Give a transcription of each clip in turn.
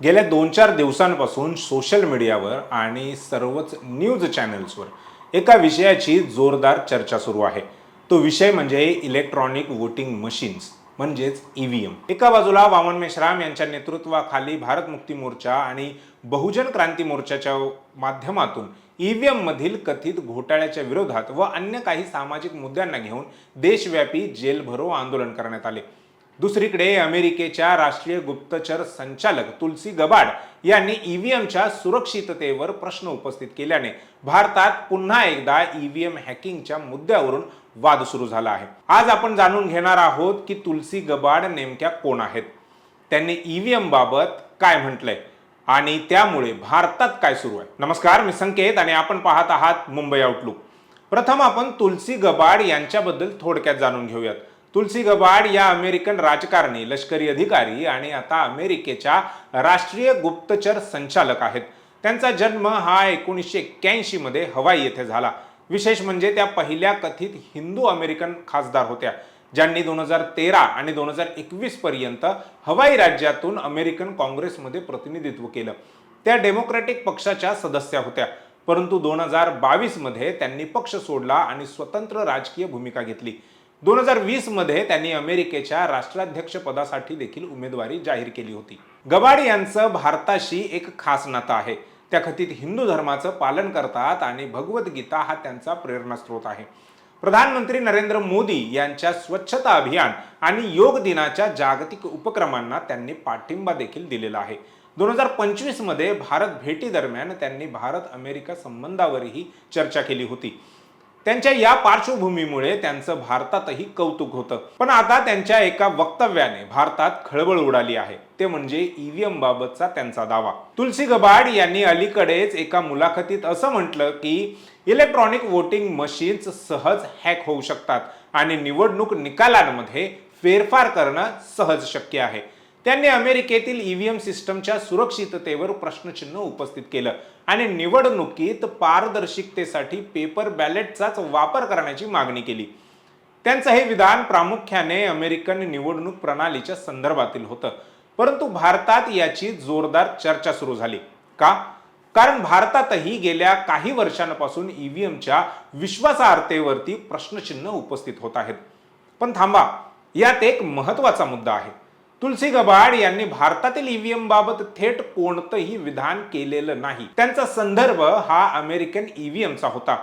गेल्या दोन चार दिवसांपासून सोशल मीडियावर आणि सर्वच न्यूज चॅनल्सवर एका विषयाची जोरदार चर्चा सुरू आहे. तो विषय म्हणजे इलेक्ट्रॉनिक वोटिंग मशीन्स म्हणजेच ई व्ही एम एका बाजूला वामन मेश्राम यांच्या नेतृत्वाखाली भारत मुक्ती मोर्चा आणि बहुजन क्रांती मोर्चाच्या माध्यमातून ई व्ही एममधील कथित घोटाळ्याच्या विरोधात व अन्य काही सामाजिक मुद्द्यांना घेऊन देशव्यापी जेलभरो आंदोलन करण्यात आले. दुसरीकडे अमेरिकेच्या राष्ट्रीय गुप्तचर संचालक तुलसी गबाड यांनी ईव्हीएमच्या सुरक्षिततेवर प्रश्न उपस्थित केल्याने भारतात पुन्हा एकदा ईव्हीएम हॅकिंगच्या मुद्द्यावरून वाद सुरू झाला आहे. आज आपण जाणून घेणार आहोत की तुलसी गबाड नेमक्या कोण आहेत? त्यांनी ईव्हीएम बाबत काय म्हटलंय? आणि त्यामुळे भारतात काय सुरू आहे? नमस्कार मी संकेत आणि आपण पाहत आहात मुंबई आउटलुक प्रथम आपण तुलसी गबाड यांच्याबद्दल थोडक्यात जाणून घेऊयात. तुलसी गबाड या अमेरिकन राजकारणी लष्करी अधिकारी आणि आता अमेरिकेच्या राष्ट्रीय गुप्तचर संचालक आहेत. त्यांचा जन्म हा एकोणीसशे एक्क्याऐंशी मध्ये हवाई येथे झाला. विशेष म्हणजे त्या पहिल्या कथित हिंदू अमेरिकन खासदार होत्या ज्यांनी दोन हजार तेरा आणि दोन हजार एकवीस पर्यंत हवाई राज्यातून अमेरिकन काँग्रेसमध्ये प्रतिनिधित्व केलं. त्या डेमोक्रॅटिक पक्षाच्या सदस्या होत्या परंतु दोन हजार बावीसमध्ये त्यांनी पक्ष सोडला आणि स्वतंत्र राजकीय भूमिका घेतली. दोन हजार वीसमध्ये त्यांनी अमेरिकेच्या राष्ट्राध्यक्ष पदासाठी देखील उमेदवारी जाहीर केली होती. गबाड यांचं भारताशी एक खास नातं आहे. त्या कथित हिंदू धर्माचं पालन करतात आणि भगवद्गीता हा त्यांचा प्रेरणास्त्रोत आहे. प्रधानमंत्री नरेंद्र मोदी यांच्या स्वच्छता अभियान आणि योग दिनाच्या जागतिक उपक्रमांना त्यांनी पाठिंबा देखील दिलेला आहे. दोन हजार पंचवीसमध्ये भारत भेटी दरम्यान त्यांनी भारत अमेरिका संबंधावरही चर्चा केली होती. त्यांच्या या पार्श्वभूमीमुळे त्यांचं भारतातही कौतुक होतं. पण आता त्यांच्या एका वक्तव्याने भारतात खळबळ उडाली आहे. ते म्हणजे ईव्हीएम बाबतचा त्यांचा दावा. तुलसी गबाड यांनी अलीकडेच एका मुलाखतीत असं म्हटलं की इलेक्ट्रॉनिक वोटिंग मशीन्स सहज हॅक होऊ शकतात आणि निवडणूक निकालांमध्ये फेरफार करणं सहज शक्य आहे. त्यांनी अमेरिकेतील ईव्हीएम सिस्टमच्या सुरक्षिततेवर प्रश्नचिन्ह उपस्थित केलं आणि निवडणुकीत पारदर्शकतेसाठी पेपर बॅलेटचाच वापर करण्याची मागणी केली. त्यांचं हे विधान प्रामुख्याने अमेरिकन निवडणूक प्रणालीच्या संदर्भातील होतं. परंतु भारतात याची जोरदार चर्चा सुरू झाली. का? कारण भारतातही गेल्या काही वर्षांपासून ईव्हीएमच्या विश्वासार्हतेवरती प्रश्नचिन्ह उपस्थित होत आहेत. पण थांबा यात एक महत्त्वाचा मुद्दा आहे. तुलसी गबाड यांनी भारतातील ईव्हीएम बाबत थेट कोणतंही विधान केलेलं नाही. त्यांचा संदर्भ हा अमेरिकन ईव्हीएमचा होता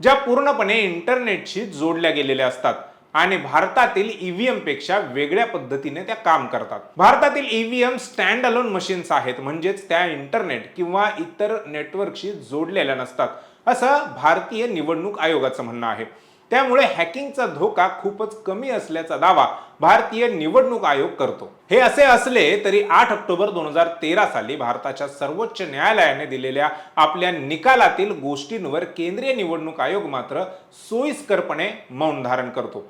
ज्या पूर्णपणे इंटरनेटशी जोडल्या गेलेल्या असतात आणि भारतातील ईव्हीएमपेक्षा वेगळ्या पद्धतीने त्या काम करतात. भारतातील ईव्हीएम स्टँड अलोन मशीन्स आहेत म्हणजेच त्या इंटरनेट किंवा इतर नेटवर्कशी जोडलेल्या नसतात असं भारतीय निवडणूक आयोगाचं म्हणणं आहे. त्यामुळे हॅकिंगचा धोका खूपच कमी असल्याचा दावा भारतीय निवडणूक आयोग करतो. हे असे असले तरी आठ ऑक्टोबर दोन हजार तेरा साली भारताच्या सर्वोच्च न्यायालयाने दिलेल्या आपल्या निकालातील गोष्टींवर केंद्रीय निवडणूक आयोग मात्र सोयीस्करपणे मौन धारण करतो.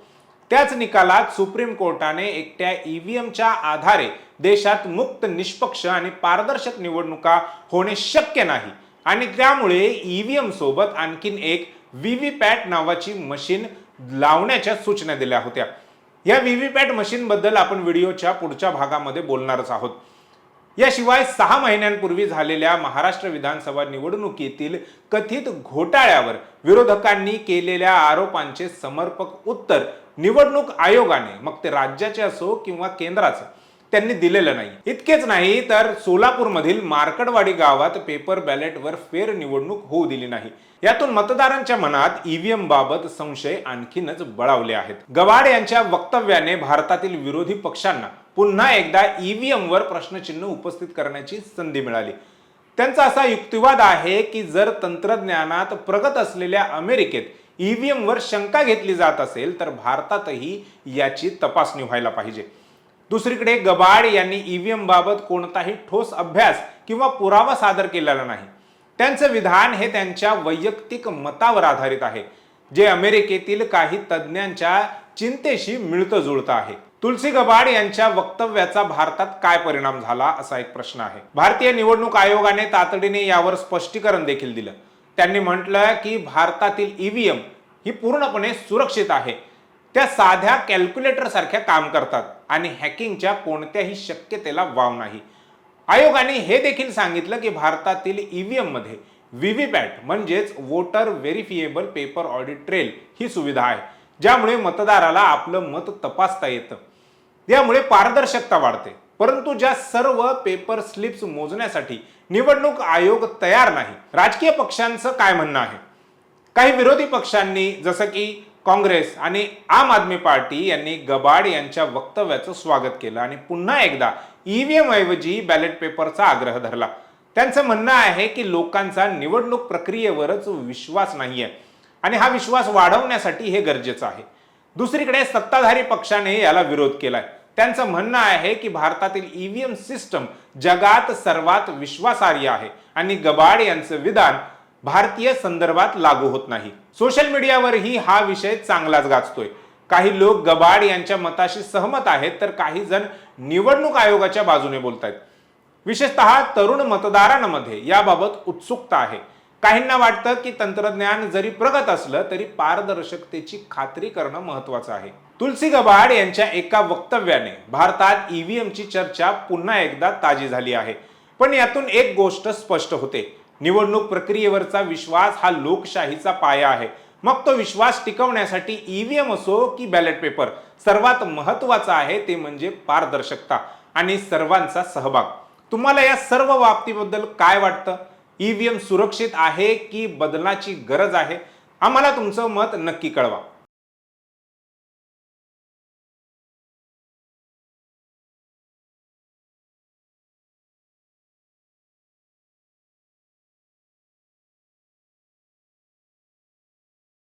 त्याच निकालात सुप्रीम कोर्टाने एकट्या ईव्हीएमच्या आधारे देशात मुक्त निष्पक्ष आणि पारदर्शक निवडणुका होणे शक्य नाही. आणि त्यामुळे ईव्हीएम सोबत आणखीन एक व्हीव्हीपॅट नावाची मशीन लावण्याच्या सूचना दिल्या होत्या. या व्ही व्ही मशीन बद्दल आपण व्हिडिओच्या पुढच्या भागामध्ये बोलणारच आहोत. याशिवाय सहा महिन्यांपूर्वी झालेल्या महाराष्ट्र विधानसभा निवडणुकीतील कथित घोटाळ्यावर विरोधकांनी केलेल्या आरोपांचे समर्पक उत्तर निवडणूक आयोगाने मग ते राज्याचे असो किंवा केंद्राचं त्यांनी दिलेलं नाही. इतकेच नाही तर सोलापूरमधील मार्कडवाडी गावात पेपर बॅलेटवर फेर निवडणूक होऊ दिली नाही. यातून मतदारांच्या मनात ईव्हीएम बाबत संशय आणखीनच बळावले आहेत. गवाड यांच्या वक्तव्याने भारतातील विरोधी पक्षांना पुन्हा एकदा ईव्हीएम वर प्रश्नचिन्ह उपस्थित करण्याची संधी मिळाली. त्यांचा असा युक्तिवाद आहे की जर तंत्रज्ञानात प्रगत असलेल्या अमेरिकेत ईव्हीएम वर शंका घेतली जात असेल तर भारतातही याची तपासणी व्हायला पाहिजे. दुसरीकडे गबाड यांनी ईव्हीएम बाबत कोणताही ठोस अभ्यास किंवा पुरावा सादर केलेला नाही. त्यांचं विधान हे त्यांच्या वैयक्तिक मतावर आधारित आहे जे अमेरिकेतील काही तज्ज्ञांच्या चिंतेशी मिळतं जुळतं आहे. तुलसी गबाड यांच्या वक्तव्याचा भारतात काय परिणाम झाला असा एक प्रश्न आहे. भारतीय निवडणूक आयोगाने तातडीने यावर स्पष्टीकरण देखील दिलं. त्यांनी म्हटलं की भारतातील ईव्हीएम ही पूर्णपणे सुरक्षित आहे. त्या साध्या कॅल्क्युलेटरसारख्या काम करतात. आणि हॅकिंगच्या कोणत्याही शक्यतेला वाव नाही. आयोगाने हे देखील सांगितलं की भारतातील ईव्हीएममध्ये व्हीव्हीपॅट म्हणजेच voter verifiable paper audit trail ही सुविधा आहे. ज्यामुळे मतदाराला आपलं मत तपासता येतं. यामुळे पारदर्शकता वाढते. परंतु ज्या सर्व पेपर स्लिप्स मोजण्यासाठी निवडणूक आयोग तयार नाही राजकीय पक्षांचं काय म्हणणं आहे? काही विरोधी पक्षांनी जसं की काँग्रेस आणि आम आदमी पार्टी यांनी गबाड यांच्या वक्तव्याचं स्वागत केलं आणि पुन्हा एकदा ईव्हीएम ऐवजी बॅलेट पेपरचा आग्रह धरला. त्यांचं म्हणणं आहे की लोकांचा निवडणूक प्रक्रियेवरच विश्वास नाहीये आणि हा विश्वास वाढवण्यासाठी हे गरजेचं आहे. दुसरीकडे सत्ताधारी पक्षाने याला विरोध केलाय. त्यांचं म्हणणं आहे की भारतातील ईव्हीएम सिस्टम जगात सर्वात विश्वासार्ह आहे आणि गबाड यांचं विधान भारतीय संदर्भात लागू होत नाही. सोशल मीडियावरही हा विषय चांगलाच गाजतोय. काही लोक गबाड यांच्या मताशी सहमत आहेत तर काही जण निवडणूक आयोगाच्या बाजूने बोलत आहेत विशेषतः तरुण मतदारांमध्ये याबाबत उत्सुकता आहे. काहींना वाटतं की तंत्रज्ञान जरी प्रगत असलं तरी पारदर्शकतेची खात्री करणं महत्वाचं आहे. तुलसी गबाड यांच्या एका वक्तव्याने भारतात ईव्हीएमची चर्चा पुन्हा एकदा ताजी झाली आहे. पण यातून एक गोष्ट स्पष्ट होते. निवडणूक प्रक्रियेवरचा विश्वास हा लोकशाहीचा पाया आहे. मग तो विश्वास टिकवण्यासाठी ईव्हीएम असो की बॅलेट पेपर सर्वात महत्त्वाचा आहे ते म्हणजे पारदर्शकता आणि सर्वांचा सहभाग. तुम्हाला या सर्व बाबतीबद्दल काय वाटतं? ईव्हीएम सुरक्षित आहे की बदलाची गरज आहे? आम्हाला तुमचं मत नक्की कळवा.